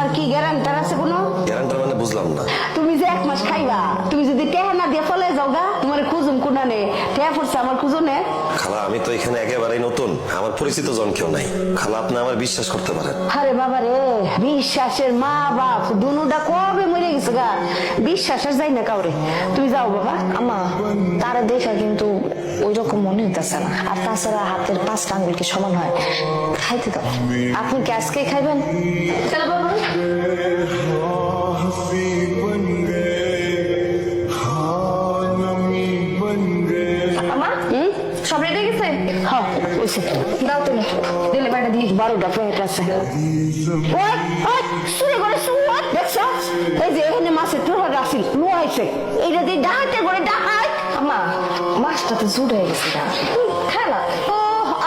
তোমার কি গ্যারান্টার আছে কোনো? গ্যারান্টার মানে বুঝলাম না। তুমি যে এক মাস খাইবা তুমি যদি টেহা না দিয়ে ফলে যাও গা তোমার কোনা কোনানে। টেহা পড়ছে আমার খুজুনে। খালা আমি তো এখানে একেবারেই নতুন। আমার পরিচিত জন কেউ নাই। খালা আপনি আমার বিশ্বাস করতে পারেন। আরে বাবা রে বিশ্বাসের মা বাপ দুনুটা কবে গেছে গা বিশ্বাস আর যাই না কাউরে। তুমি যাও বাবা। আমা তারা দেখা কিন্তু ওই রকম মনে হইতেছে না। আর তাছাড়া হাতের পাঁচটা আঙ্গুল কি সমান হয়। খাইতে দাও। আপনি কি আজকে খাইবেন? চলো বাবা। সব রেডি গেছে? হ্যাঁ ওইসে দাও তুমি। দিলে বাইটা দিয়ে বারোটা প্লেট আছে। ওই ওই করে দেখছ? এই যে এখানে মাছের টুকরা রাখছিল লোয়াইছে এইটা দিয়ে ডাহাতে করে আমা মাছটা তো জুড়ে গেছে খেলা। ও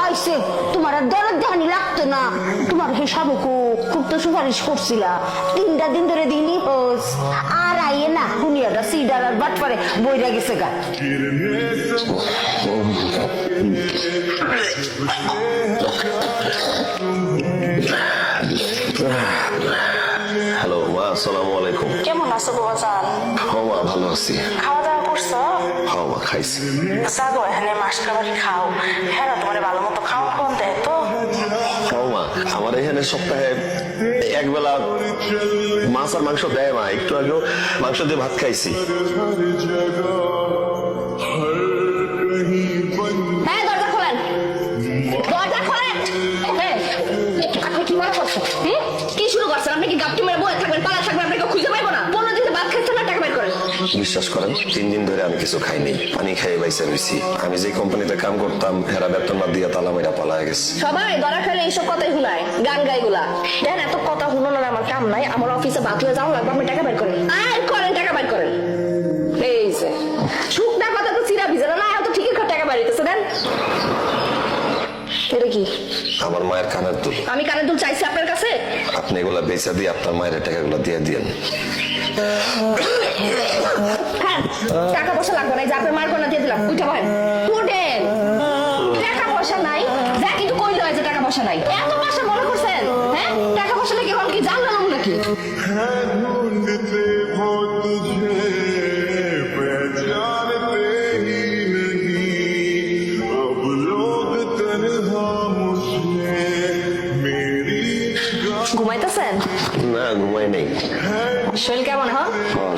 আইসে। তোমার আর দরদ লাগতো না। তোমার হিসাব খুব তো সুপারিশ করছিলা। তিনটা দিন ধরে দিনই হোস। আর হুনিয়াটা সিডার আর বাট পারে বইরা গেছে গা। হ্যালো মা আসসালামু আলাইকুম। কেমন আছো বাবাজান হ মা ভালো আছি। খাওয়া দাওয়া করছ? হ মা খাইছি। যাব এখানে মাছ খাবার খাও। হ্যাঁ তোমার ভালো মতো খাওয়া কোন দেয় তো। আমার এখানে সপ্তাহে একবেলা মাছ আর মাংস দেয় মা। একটু আগেও মাংস দিয়ে ভাত খাইছি। হ্যাঁ কি মনে করছেন কি শুরু করছেন? আপনি কি গাপটি মেরে বয়ে থাকবেন? পালা থাকবেন আপনাকে খুঁজে পাইবো না পনেরো দিন বাদ খাচ্ছেন না টাকা বের করেন বিশ্বাস করেন তিন দিন ধরে আমি কিছু খাইনি। পানি খাই বাইসে রয়েছি আমি যে কোম্পানিতে কাম করতাম হেরা বেতন না দিয়া তালা মেরা পালায় গেছে। সবাই ধরা খেলে এইসব কথাই শুনায় গান গাইগুলা। দেখেন এত কথা শুনোনোর আমার কাম নাই আমার অফিসে হয়ে যাও লাগবে আপনি টাকা বের করেন। আর করেন টাকা বের করেন। এই যে শুকনা কথা তো চিরা ভিজে না তো ঠিকই টাকা বাড়িতেছে দেন। এটা কি? আমার মায়ের কানের দুল। আমি কানের দুল চাইছি আপনার কাছে? আপনি এগুলা বেচা দিয়ে আপনার মায়ের টাকাগুলো দিয়ে দিয়েন। টাকা পয়সা লাগবে না যাকে মার কোনা দিয়ে দিলাম উঠে বলেন স্টুডেন্ট টাকা পয়সা নাই। যা কিন্তু কই হয় যে টাকা পয়সা নাই। এত পয়সা মনে করছেন? হ্যাঁ? টাকা পয়সা নাকি এখন কি জানলাম নাকি? ঘুমাইতেছেন না ঘুমাই নেই। শরীর কেমন হ্যাঁ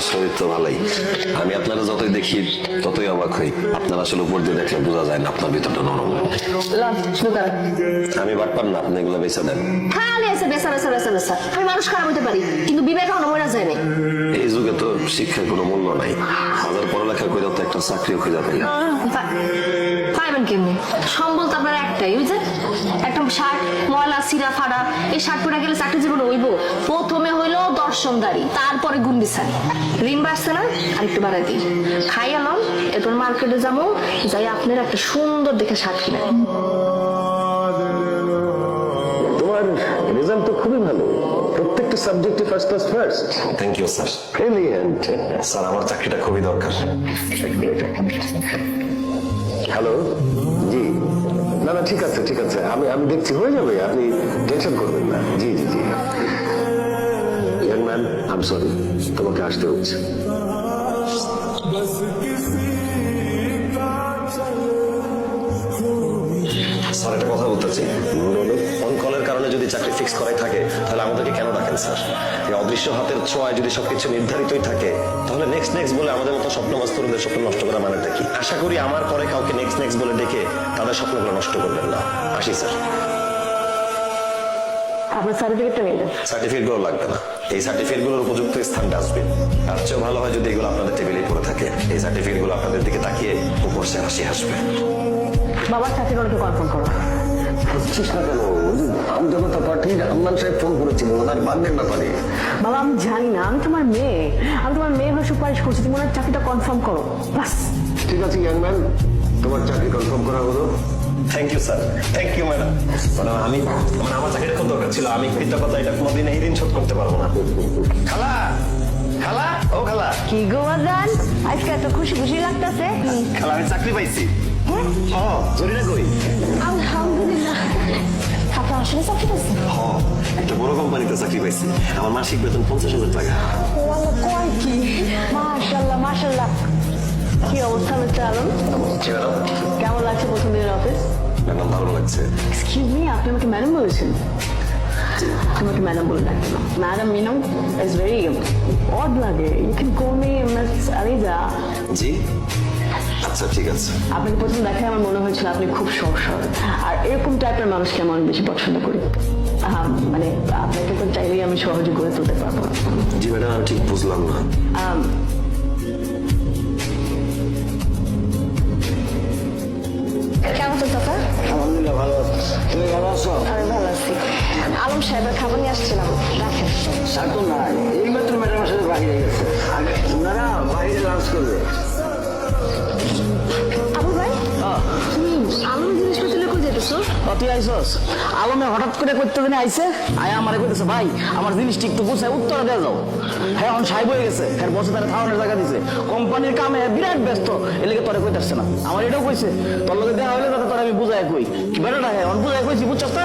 শরীর তো ভালোই। আমি আপনারা যতই দেখি ততই অবাক হই। আপনার আসলে উপর দিয়ে দেখলে বোঝা যায় না আপনার ভিতরটা নরম। আমি বাটপার না আপনি এগুলো বেচা দেন খালি আছে বেসা বেসা বেসা বেসা আমি মানুষ খারাপ হতে পারি কিন্তু বিবেক এখনও মরে যায় নাই। এই যুগে তো শিক্ষার কোনো মূল্য নাই। হাজার পড়ালেখা করে তো একটা চাকরিও খুঁজে পাই না। কেমনি সম্বল তো আপনার একটাই ওই যে একটা শার্ট ময়লা সিরা ফাড়া এই শার্ট পরে গেলে চাকরি জীবনে হইব। প্রথমে হইল দর্শনদারি তারপরে গুন্ডিসানি ঋণ বাড়ছে না? আর একটু বাড়াই দিই। খাই আলাম এরপর মার্কেটে যাব যাই আপনার একটা সুন্দর দেখে শার্ট কিনে। তোমার রেজাল্ট তো খুবই ভালো। প্রত্যেকটা সাবজেক্টে first class first thank you sir brilliant sir আমার চাকরিটা খুবই দরকার। হ্যালো জি। না না, ঠিক আছে ঠিক আছে। আমি আমি দেখছি, হয়ে যাবে, আপনি টেনশন করবেন না। জি জি জি। ইয়াং ম্যান আম সরি তোমাকে আসতে হচ্ছে। স্যার কথা বলতে কারণে যদি চাকরি ফিক্স করাই থাকে তাহলে আমাদেরকে কেন ডাকেন স্যার? এই অদৃশ্য হাতের ছোঁয়ায় যদি সবকিছু নির্ধারিতই থাকে তাহলে নেক্সট নেক্সট বলে আমাদের মতো স্বপ্ন মাস্তরদের স্বপ্ন নষ্ট করা মানেটা কি? আশা করি আমার পরে কাউকে নেক্সট নেক্সট বলে ডেকে তাদের স্বপ্নগুলো নষ্ট করবেন না। আসি স্যার। আপনার সার্টিফিকেটটা নিয়ে যান সার্টিফিকেট লাগবে না। এই সার্টিফিকেট উপযুক্ত স্থানটা আসবে। তার চেয়েও ভালো হয় যদি এগুলো আপনাদের টেবিলে পড়ে থাকে। এই আপনাদের দিকে তাকিয়ে উপর সে হাসি হাসবে। বাবার করো বুঝছিস না কেন? আমজনতা পার্টির আম্মান সাহেব ফোন করেছিল ওনার বার্থডের ব্যাপারে। বাবা আমি জানি না আমি তোমার মেয়ে। আমি তোমার মেয়ে হয়ে সুপারিশ করছি তুমি ওনার চাকরিটা কনফার্ম করো। বাস। ঠিক আছে ইয়াং ম্যান তোমার চাকরি কনফার্ম করা হলো। Thank you sir thank you madam madam আমি মানে আমার চাকরির খুব দরকার ছিল আমি কৃতজ্ঞতা এটা কোনোদিন এই দিন শোধ করতে পারব না। খালা! খালা? ও খালা। কি গো বাজান আজকে এত খুশি খুশি লাগতেছে। খালা আমি চাকরি পাইছি। ও জরিনা কই আলহামদুলিল্লাহ। আপনার আসলে চাকরি আছে হ একটা বড় কোম্পানিতে চাকরি পাইছি। আমার মাসিক বেতন পঞ্চাশ হাজার টাকা। কয় কি? মাশাল্লাহ মাশাল্লাহ কি অবস্থা মিস্টার আলম? কেমন লাগছে প্রথম দিনের অফিস ম্যাডাম ভালো লাগছে। এক্সকিউজ মি আপনি আমাকে ম্যাডাম বলেছেন? আমাকে ম্যাডাম বলে ডাকবেন madam you know it's very odd লাগে। You can call me miss Aliza ji. আচ্ছা ঠিক আছে। আপনাকে প্রথম দেখে আমার মনে হয়েছিল আপনি খুব সহজ আর এরকম টাইপের মানুষকে আমি অনেক বেশি পছন্দ করি। মানে আপনাকে তো চাইলেই আমি সহজে গড়ে তুলতে পারব। জি ম্যাডাম আমি ঠিক বুঝলাম না। কেমন আছেন চাচা আলহামদুলিল্লাহ ভালো আছি। তুমি ভালো আছো? আমি ভালো আছি। আলম সাহেবের খাবার নিয়ে আসছিলাম। রাখেন। স্যার তো নাই। এই মাত্র ম্যাডামের সাথে বাইরে গেছে। আগে ওনারা বাইরে লাঞ্চ করবে। আবু ভাই? তুমি আলম জিনিসপত্র লিখে যেতেছো তুই আইসস? আলমে হঠাৎ করে করতে দিনে আইসে? আয় আমারে কইতেছে ভাই আমার জিনিস ঠিক তো গুছায় উত্তর দেওয়া যাও। হ্যাঁ এখন সাহেব হয়ে গেছে। হ্যাঁ বসে তারা খাওয়ানোর জায়গা দিছে। কোম্পানির কামে বিরাট ব্যস্ত। এলাকে তোরে কইতাছে না। আমার এটাও কইছে তোর লগে দেখা হলে তাতে তোর আমি বুঝাই কই। বেটাটা? হ্যাঁ বুঝাই কইছি বুঝছস না?